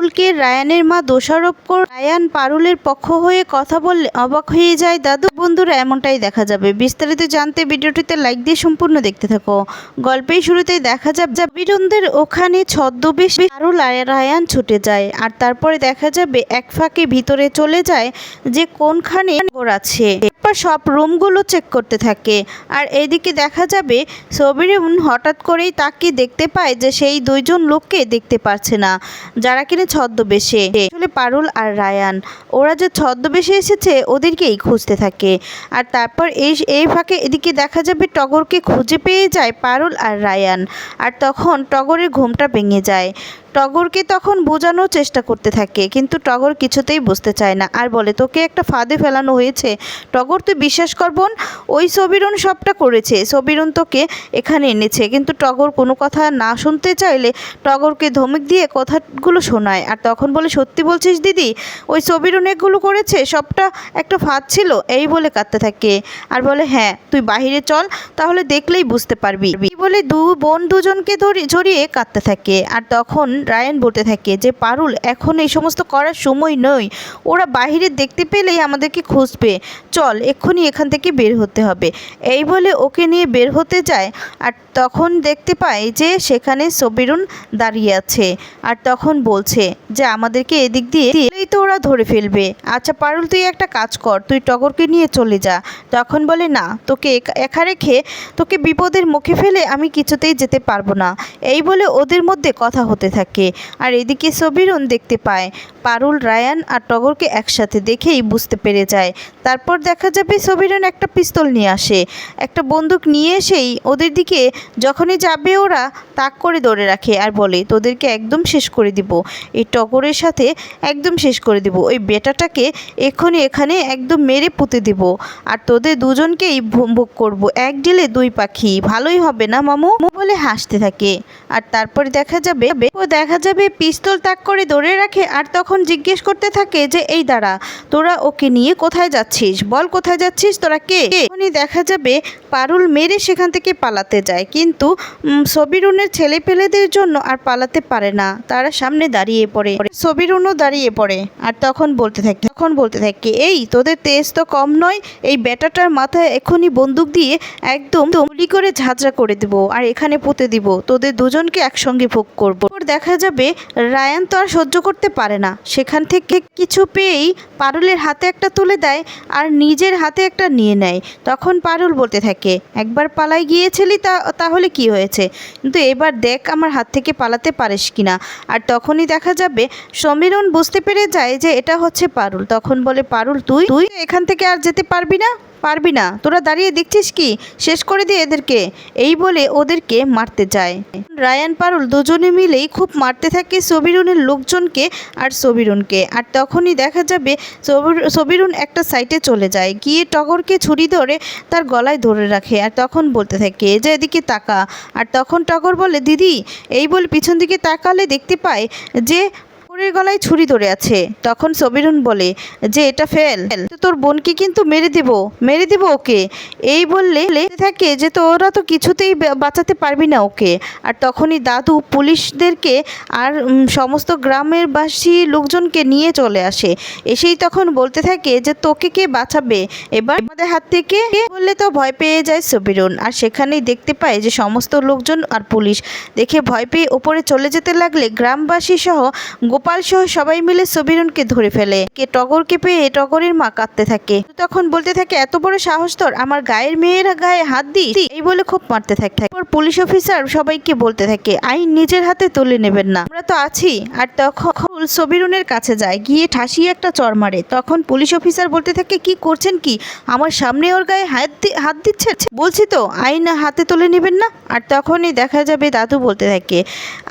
পারুলকে, রায়ানের মা দোষারোপ করে রায়ান পারুলের পক্ষ হয়ে কথা বললে অবাক হয়ে যায় দাদু। বন্ধুরা, এমনটাই দেখা যাবে। বিস্তারিত জানতে ভিডিওটিতে লাইক দিয়ে সম্পূর্ণ দেখতে থাকো। গল্পের শুরুতেই দেখা যাবে যা বীরনদের ওখানে ছদ্মবেশ পারুল রায়ান ছুটে যায়। আর তারপরে দেখা যাবে এক ফাঁকে ভিতরে চলে যায় যে কোনখানে আছে। এরপর সব রুমগুলো চেক করতে থাকে। আর এদিকে দেখা যাবে সবিরুন হঠাৎ করেই তাকে দেখতে পায় যে সেই দুইজন লোককে দেখতে পারছে না। যারা কিনা ছদ্মবেশে। আসলে পারুল আর রায়ান, ওরা যে ছদ্মবেশে এসেছে ওদেরকেই খুঁজতে থাকে। আর তারপর এই এই ফাঁকে এদিকে দেখা যাবে টগরকে খুঁজে পেয়ে যায় পারুল আর রায়ান। আর তখন টগরের ঘুমটা ভেঙে যায়। টগরকে তখন বোঝানোর চেষ্টা করতে থাকে, কিন্তু টগর কিছুতেই বুঝতে চায় না। আর বলে, তোকে একটা ফাঁদে ফেলানো হয়েছে। টগর, তুই বিশ্বাস কর বোন, ওই সবিরুন সবটা করেছে। সবিরুন তোকে এখানে এনেছে। কিন্তু টগর কোনো কথা না শুনতে চাইলে টগরকে ধমক দিয়ে কথাগুলো শোনায়। আর তখন বলে, সত্যি বলছিস দিদি, ওই সবিরুন এগুলো করেছে? সবটা একটা ফাঁদ ছিল? এই বলে কাঁদতে থাকে। আর বলে হ্যাঁ তুই বাহিরে চল, তাহলে দেখলেই বুঝতে পারবি। বলে দু বোন দুজনকে ধরে জড়িয়ে কাঁদতে থাকে। আর তখন রায়ান বলতে থাকে যে, পারুল, এখন এই সমস্ত করার সময় নয়। ওরা বাহিরে দেখতে পেলেই আমাদেরকে খুঁজবে। চল, এক্ষুনি এখান থেকে বের হতে হবে। এই বলে ওকে নিয়ে বের হতে যায় আর তখন দেখতে পায় যে, সেখানে সবিরুন দাঁড়িয়ে আছে। আর তখন বলছে যে, আমাদেরকে এদিক দিয়ে দিলেই তো ওরা ধরে ফেলবে। আচ্ছা পারুল, তুই একটা কাজ কর, তুই টগরকে নিয়ে চলে যা। তখন বলে, না, তোকে একা রেখে তোকে বিপদের মুখে ফেলে আমি কিছুতেই যেতে পারব না। এই বলে ওদের মধ্যে কথা হতে থাকে। আর এদিকে সবিরুন দেখতে পায়, পারুল, রায়ান আর টগরকে একসাথে দেখেই বুঝতে পেরে যায়। তারপর দেখা যাবে সবিরুন একটা পিস্তল নিয়ে আসে। একটা বন্দুক নিয়ে এসেই ওদের দিকে যখনই যাবে ওরা, তাক করে ধরে রাখে আর বলে, তোদেরকে একদম শেষ করে দিব। এই টগরের সাথে একদম শেষ করে দিব। ওই বেটাটাকে এক্ষুনি এখানে একদম মেরে পুঁতে দিব। আর তোদের দুজনকেই ভোগ করব। এক ডিলে দুই পাখি। ভালোই হবে না, মামু? বলে হাসতে থাকে। আর তারপরে দেখা যাবে, ও দেখা যাবে পিস্তল তাক করে দৌড়ে রাখে আর তখন জিজ্ঞেস করতে থাকে যে, এই দাঁড়া, তোরা ওকে নিয়ে কোথায় যাচ্ছিস? বল কোথায় যাচ্ছিস? তোরা কে? এখনই দেখা যাবে পারুল মেরে সেখান থেকে পালাতে যায়। কিন্তু সবিরুনের ছেলে পেলেদের জন্য আর পালাতে পারে না। তারা সামনে দাঁড়িয়ে পড়ে। সবিরুনও দাঁড়িয়ে পড়ে। আর তখন বলতে থাকে, তখন বলতে থাকে, এই, তোদের তেজ তো কম নয়, এই বেটাটার মাথায় এখনই বন্দুক দিয়ে একদম গুলি করে ঝাঁঝরা করে দেব আর এখানে পুঁতে দিব। তোদের দুজনকে একসঙ্গে ভোগ করব। দেখা যাবে, রায়ান তো আর সহ্য করতে পারে না। সেখান থেকে কিছু পেয়েই পারুলের হাতে একটা তুলে দেয় আর নিজের হাতে একটা নিয়ে নেয়। তখন পারুল বলতে থাকে, একবার পালাই গিয়েছিলি তা, তাহলে কি হয়েছে? কিন্তু এবার দেখ আমার হাত থেকে পালাতে পারিস কিনা। আর তখনই দেখা যাবে, সমীরণ বুঝতে পেরে যায় যে এটা হচ্ছে পারুল, তখন বলে, পারুল, তুই তুই এখান থেকে আর যেতে পারবি না? পারবি না। তোরা দাঁড়িয়ে দেখছিস কি? শেষ করে দিয়ে এদেরকে। এই বলে ওদেরকে মারতে যায়। রায়ান, পারুল দুজনে মিলেই খুব মারতে থাকে সবিরুনের লোকজনকে আর সবিরুনকে। আর তখনই দেখা যাবে সবির- সবিরুন একটা সাইটে চলে যায়। গিয়ে টগরকে ছুরি ধরে তার গলায় ধরে রাখে আর তখন বলতে থাকে যে এদিকে তাকা। আর তখন টগর বলে, দিদি, এই বলে পিছন দিকে তাকালে দেখতে পায় যে টগরের গলায় ছুরি ধরে আছে। তখন সবিরুন বলে, যে এটা ফেল তোর বোনকে কিন্তু মেরে দেব মেরে দেব ওকে। এই বললে থাকে যে তোরা তো কিছুতেই বাঁচাতে পারবি না ওকে। আর তখনই দাদু পুলিশদেরকে আর সমস্ত গ্রামের বাসী লোকজনকে নিয়ে চলে আসে। এসেই তখন বলতে থাকে যে, তোকে কে বাঁচাবে? এবার আমাদের হাত থেকে বললে তো ভয় পেয়ে যায় সবিরুন। আর সেখানেই দেখতে পায় যে সমস্ত লোকজন আর পুলিশ। দেখে ভয় পেয়ে ওপরে চলে যেতে লাগলে গ্রামবাসী সহ গোপাল সহ সবাই মিলে সবিরনকে ধরে ফেলে। কে টগরকে পেয়ে টগরের মা কাঁদতে থাকে। তখন বলতে থাকে, এত বড় সাহস তোর। আমার গায়ের মেয়েরা গায়ে হাত দি এই বলে খুব মারতে থাকে। পুলিশ অফিসার সবাইকে বলতে থাকে, আইন নিজের হাতে তুলে নেবেন না। আমরা তো আছি। আর তখন সবিরুনের কাছে যায়, গিয়ে ঠাসিয়ে একটা চর মারে। তখন পুলিশ অফিসার বলতে থাকে, কি করছেন কি? আমার সামনে ওর গায়ে হাত হাত দিচ্ছেন? বলছি তো, আইন হাতে তুলে নেবেন না? আর তখনই দেখা যাবে দাদু বলতে থাকে,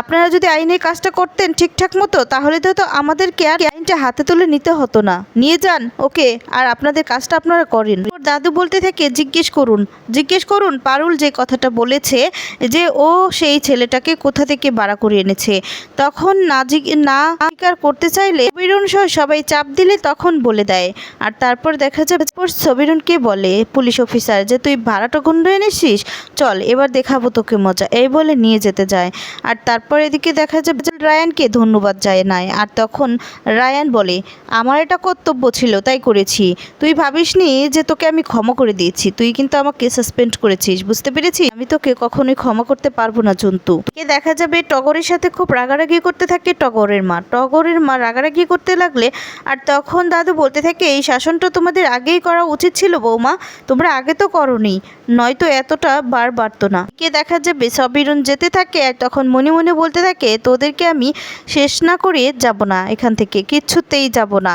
আপনারা যদি আইনের কাজটা করতেন ঠিকঠাক মতো, তাহলে তো তো আমাদেরকে আর আইনটা হাতে তুলে নিতে হতো না। নিয়ে যান, ওকে, আর আপনাদের কাজটা আপনারা করেন। দাদু বলতে থাকে, জিজ্ঞেস করুন। জিজ্ঞেস করুন? পারুল যে কথাটা বলেছে যে ও সেই ছেলেটাকে কোথা থেকে বাড়া করে এনেছে। তখন না না স্বীকার করতে চাইলে সবিরুন সহ সবাই চাপ দিলে তখন বলে দেয়। আর তারপর দেখা যাবে সবিরুনকে বলে, পুলিশ অফিসার, যে তুই ভাড়াটা গুন্ড এনেছিস, চল এবার দেখাবো তোকে মজা। এই বলে নিয়ে যেতে যায়। আর তারপর এদিকে দেখা যাবে যে রায়ানকে ধন্যবাদ যায় নাই। আর তখন রায়ান বলে, আমার এটা কর্তব্য ছিল, তাই করেছি। তুই ভাবিসনি যে তোকে আমি ক্ষমা করে দিয়েছি। তুই কিন্তু আমাকে সাসপেন্ড করেছিস, বুঝতে পেরেছিস? আমি তোকে কখনোই ক্ষমা করতে পারব না, জন্তু। কে দেখা যাবে টগরের সাথে খুব রাগারাগি করতে থাকে টগরের মা। টগরের মা রাগারাগি করতে লাগলে আর তখন দাদু বলতে থাকে, এই শাসনটা তোমাদের আগেই করা উচিত ছিল বৌমা, তোমরা আগে তো করনি, নয়তো এতটা বার বাড়তো না। কে দেখা যাবে সবিরুন যেতে থাকে, আর তখন মনে মনে বলতে থাকে, তোদেরকে আমি শেষ না করে যাব না, এখান থেকে কিচ্ছুতেই যাব না।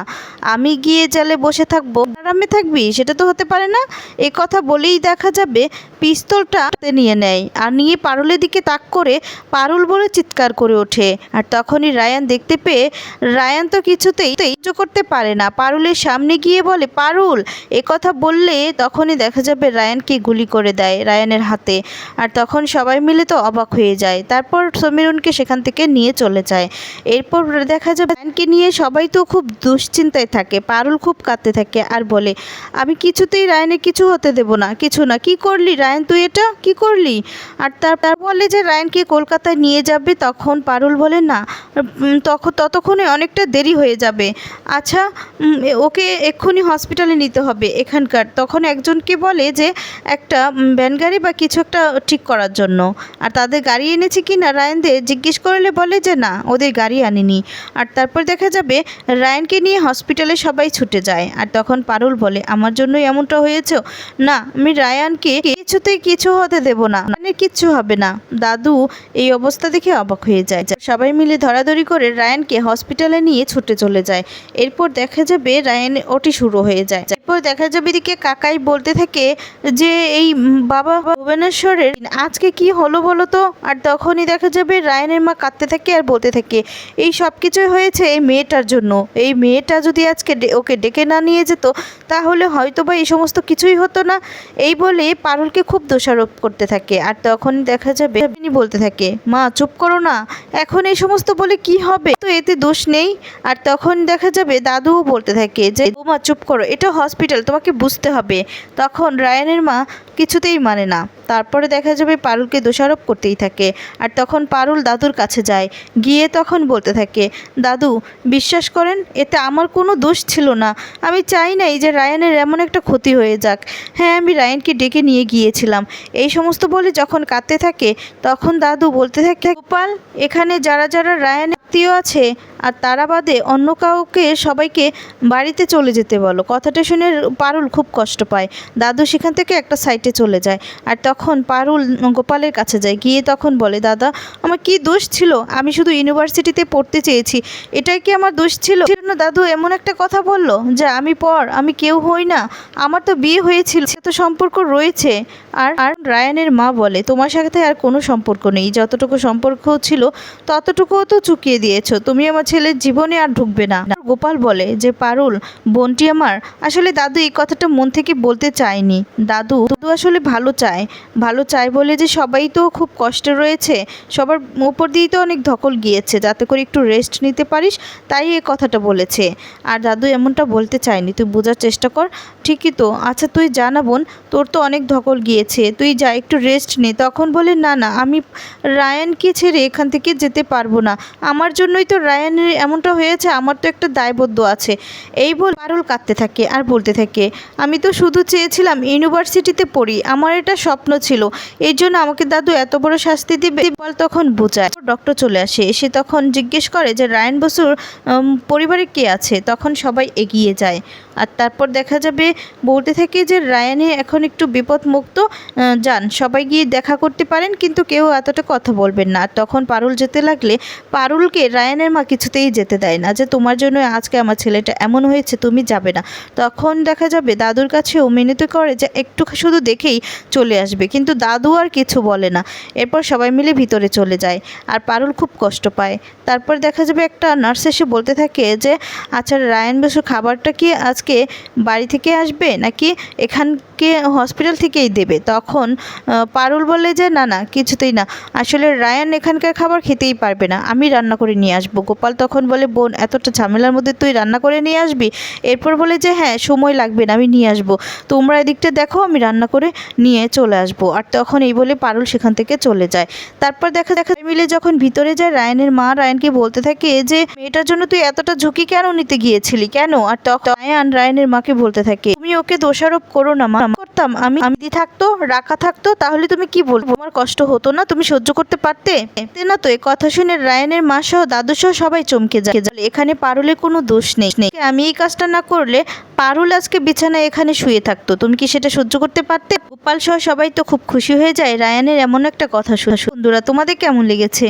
আমি গিয়ে জালে বসে থাকব। আরামে থাকবি, সেটা তো হতে পারে না। এ কথা বলেই দেখা যাবে পিস্তলটা হাতে নিয়ে নেয় আর নিয়ে পারুলের দিকে তাক করে পারুল বলে চিৎকার করে ওঠে। আর তখনই রায়ান দেখতে পেয়ে রায়ান তো কিছুতেই সহ্য করতে পারে না। পারুলের সামনে গিয়ে বলে, পারুল! এ কথা বললে তখনই দেখা যাবে রায়ানকে গুলি করে দেয় রায়ানের হাতে। আর তখন সবাই মিলে তো অবাক হয়ে যায়। তারপর সমীরনকে সেখান থেকে নিয়ে চলে যায়। এরপর দেখা যাবে রায়ানকে নিয়ে সবাই তো খুব দুশ্চিন্তায় থাকে। পারুল খুব কাঁদতে থাকে আর বলে, আমি কিছুতেই রায়ানের কিছু হতে দেব না, কিছু না। কি করলি রায়ন তুই এটা? কি করলি? আর তার বলে যে রায়নকে কলকাতায় নিয়ে যাবে? তখন পারুল বলে, না তখন ততক্ষণে অনেকটা দেরি হয়ে যাবে। আচ্ছা ওকে এক্ষুনি হসপিটালে নিতে হবে এখানকার। তখন একজনকে বলে যে, একটা ভ্যান গাড়ি বা কিছু একটা ঠিক করার জন্য। আর তাদের গাড়ি এনেছে কি না, রায়নদের জিজ্ঞেস করলে বলে যে, না, ওদের গাড়ি আনেনি। আর তারপর দেখা যাবে, রায়নকে নিয়ে হসপিটালে সবাই ছুটে যায়। আর তখন পারুল বলে, আমার জন্যই এমনটা হয়েছে? না, আমি রায়ানকে কিছুতেই কিছু হতে দেব না। মানে কিচ্ছু হবে না। দাদু এই অবস্থা দেখে অবাক হয়ে যায়। সবাই মিলে ধরাধরি করে রায়ানকে হসপিটালে নিয়ে ছুটে চলে যায়। এরপর দেখা যাবে রায়ান ওটি শুরু হয়ে যায়। এরপর দেখা যাবে এদিকে কাকাই বলতে থাকে যে, এই বাবা ভুবনেশ্বরের আজকে কি হলো বলো তো? আর তখনই দেখা যাবে রায়ানের মা কাঁদতে থাকে আর বলতে থাকে, এই সব কিছুই হয়েছে এই মেয়েটার জন্য। এই মেয়েটা যদি আজকে ওকে ডেকে না নিয়ে যেত, তাহলে হয়তো বা এই সমস্ত কিছুই হতো না। এই বলে পারুলকে খুব দোষারোপ করতে থাকে। আর তখন দেখা যাবে তিনি বলতে থাকে, মা, চুপ করো না। এখন এই সমস্ত বলে কি হবে? তো এতে দোষ নেই। আর তখন দেখা যাবে দাদুও বলতে থাকে যে মা চুপ করো। এটা হসপিটাল, তোমাকে বুঝতে হবে। তখন রায়ানের মা কিছুতেই মানে না। তারপরে দেখা যাবে পারুলকে দোষারোপ করতেই থাকে। আর তখন পারুল দাদুর কাছে যায়। গিয়ে তখন বলতে থাকে, দাদু, বিশ্বাস করেন, এতে আমার কোনো দোষ ছিল না। আমি চাই না এই যে রায়ানের এমন একটা ক্ষতি হয়ে যাক। হ্যাঁ আমি রায়ানকে ডেকে নিয়ে গিয়েছিলাম। এই সমস্ত বলে যখন কাঁদতে থাকে, তখন দাদু বলতে থাকে, গোপাল, এখানে যারা যারা রায়ান আত্মীয় আছে, আর তারা বাদে অন্য কাউকে সবাইকে বাড়িতে চলে যেতে বলো। কথাটা শুনে পারুল খুব কষ্ট পায়। দাদু সেখান থেকে একটা সাইটে চলে যায়, আর তখন পারুল গোপালের কাছে যায়। গিয়ে তখন বলে, দাদা, আমার কি দোষ ছিল? আমি শুধু ইউনিভার্সিটিতে পড়তে চেয়েছি। এটাই কি আমার দোষ ছিল? দাদু এমন একটা কথা বলল, যে আমি পর, আমি কেউ হই না। আমার তো বিয়ে হয়েছিল, সে তো সম্পর্ক রয়েছে। আর আর রায়ানের মা বলে, তোমার সাথে আর কোনো সম্পর্ক নেই। যতটুকু সম্পর্ক ছিল, ততটুকুও তো চুকিয়ে দিয়েছ। তুমি আমার ছেলের জীবনে আর ঢুকবে না। গোপাল বলে যে, পারুল, বোনটি আমার। আসলে দাদু এই কথাটা মন থেকে বলতে চায়নি। দাদু দাদু আসলে ভালো চায়। ভালো চায় বলে যে, সবাই তো খুব কষ্টে রয়েছে। সবার উপর দিয়েই তো অনেক ধকল গিয়েছে। যাতে করে একটু রেস্ট নিতে পারিস, তাই এই কথাটা বলেছে। আর দাদু এমনটা বলতে চায়নি। তুই বোঝার চেষ্টা কর। ঠিকই তো। আচ্ছা তুই জানা বোন, তোর তো অনেক ধকল গিয়েছে। তুই যা, একটু রেস্ট নে। তখন বলে, না না, আমি রায়ানকে ছেড়ে এখান থেকে যেতে পারব না। আমার জন্যই তো রায়ানের এমনটা হয়েছে। আমার তো একটা দায়বদ্ধ আছে। এই বল পারুল কাঁদতে থাকে আর বলতে থাকে, আমি তো শুধু চেয়েছিলাম ইউনিভার্সিটিতে পড়ি, আমার এটা স্বপ্ন ছিল। এই জন্য আমাকে দাদু এত বড় শাস্তি দিবে? বল তখন বোঝায়। ডক্টর চলে আসে। এসে তখন জিজ্ঞেস করে যে, রায়ন বসুর পরিবারে কে আছে? তখন সবাই এগিয়ে যায়। আর তারপর দেখা যাবে বলতে থাকে যে রায়ানে এখন একটু বিপদমুক্ত যান, সবাই গিয়ে দেখা করতে পারেন, কিন্তু কেউ এতটা কথা বলবেন না। তখন পারুল যেতে লাগলে পারুলকে রায়ানের মা কিছুতেই যেতে দেয় না যে, তোমার জন্য আজকে আমার ছেলেটা এমন হয়েছে, তুমি যাবে না। তখন দেখা যাবে দাদুর কাছেও মিনতি করে যে, একটু শুধু দেখেই চলে আসবে। কিন্তু দাদু আর কিছু বলে না। এরপর সবাই মিলে ভিতরে চলে যায় আর পারুল খুব কষ্ট পায়। তারপর দেখা যাবে একটা নার্স এসে বলতে থাকে যে আচ্ছা রায়ান বসু, খাবারটা কি আজকে আজকে বাড়ি থেকে আসবে নাকি এখানকে হসপিটাল থেকেই দেবে। তখন পারুল বলে যে, না না, কিছুতেই না। আসলে রায়ান এখানকার খাবার খেতেই পারবে না। আমি রান্না করে নিয়ে আসব। গোপাল তখন বলে, বোন, এতটা ঝামেলার মধ্যে তুই রান্না করে নিয়ে আসবি? এরপর বলে যে হ্যাঁ সময় লাগবে না, আমি নিয়ে আসব। তোমরা এদিকটা দেখো, আমি রান্না করে নিয়ে চলে আসব। আর তখন এই বলে পারুল সেখান থেকে চলে যায়। তারপর দেখা দেখা মিলে যখন ভিতরে যায়, রায়ানের মা রায়ানকে বলতে থাকে যে, মেয়েটার জন্য তুই এতটা ঝুঁকি কেন নিতে গিয়েছিলি? কেন? আর তখন রায়ান রায়ানের মাকে বলতে থাকে, তুমি ওকে দোষারোপ করো না, মা। করতাম আমি আমি থাকতো, রাখা থাকতো, তাহলে তুমি কি বলব? আমার কষ্ট হতো না, তুমি সহ্য করতে পারতে? না তো, এ কথা শুনে রায়ানের মা সহ দাদু সহ সবাই চমকে যায়। এখানে পারুলে কোনো দোষ নেই। আমি এই কাজটা না করলে পারুল আজকে বিছানায় এখানে শুয়ে থাকতো। তুমি কি সেটা সহ্য করতে পারতে? গোপাল সহ সবাই তো খুব খুশি হয়ে যায়। রায়ানের এমন একটা কথা শুনে, বন্ধুরা, তোমাদের কেমন লেগেছে?